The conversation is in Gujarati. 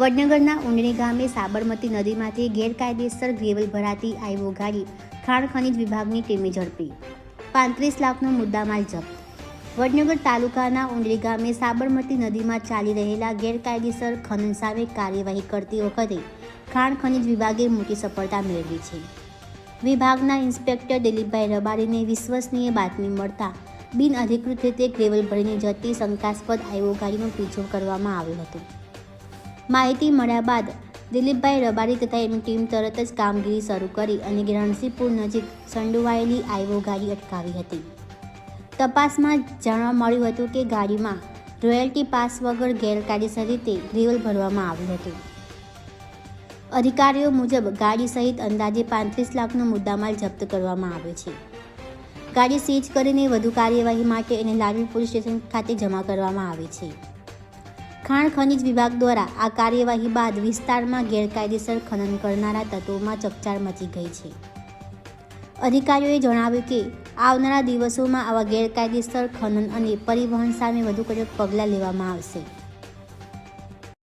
વડનગરના ઉંડણી ગામે સાબરમતી નદીમાંથી ગેરકાયદેસર ગ્રેવલ ભરાતી આઈવો ગાડી ખાણ ખનિજ વિભાગની ટીમે ઝડપી. પાંત્રીસ લાખનો મુદ્દામાલ જપ્ત. વડનગર તાલુકાના ઉંડળી ગામે સાબરમતી નદીમાં ચાલી રહેલા ગેરકાયદેસર ખનન સામે કાર્યવાહી કરતી વખતે ખાણ ખનિજ વિભાગે મોટી સફળતા મેળવી છે. વિભાગના ઇન્સ્પેક્ટર દિલીપભાઈ રબારીને વિશ્વસનીય બાતમી મળતા બિનઅધિકૃત રીતે ગ્રેવલ ભરીને જતી શંકાસ્પદ આઈવો ગાડીનો પીછો કરવામાં આવ્યો હતો. માહિતી મળ્યા બાદ દિલીપભાઈ રબારી તથા એમની ટીમ તરત જ કામગીરી શરૂ કરી અને રણસીપુર નજીક સંડોવાયેલી આઈવો ગાડી અટકાવી હતી. તપાસમાં જાણવા મળ્યું હતું કે ગાડીમાં રોયલ્ટી પાસ વગર ગેરકાયદેસર રીતે ગ્રેવલ ભરવામાં આવ્યું હતું. અધિકારીઓ મુજબ ગાડી સહિત અંદાજે પાંત્રીસ લાખનો મુદ્દામાલ જપ્ત કરવામાં આવ્યો છે. ગાડી સીઝ કરીને વધુ કાર્યવાહી માટે એને લાલવી પોલીસ સ્ટેશન ખાતે જમા કરવામાં આવી છે. ખાણ ખનીજ વિભાગ દ્વારા આ કાર્યવાહી બાદ વિસ્તારમાં ગેરકાયદેસર ખનન કરનારા તત્વોમાં ચકચાર મચી ગઈ છે. અધિકારીઓએ જણાવ્યું કે, આવનારા દિવસોમાં આવા ગેરકાયદેસર ખનન અને પરિવહન સામે વધુ કડક પગલાં લેવામાં આવશે.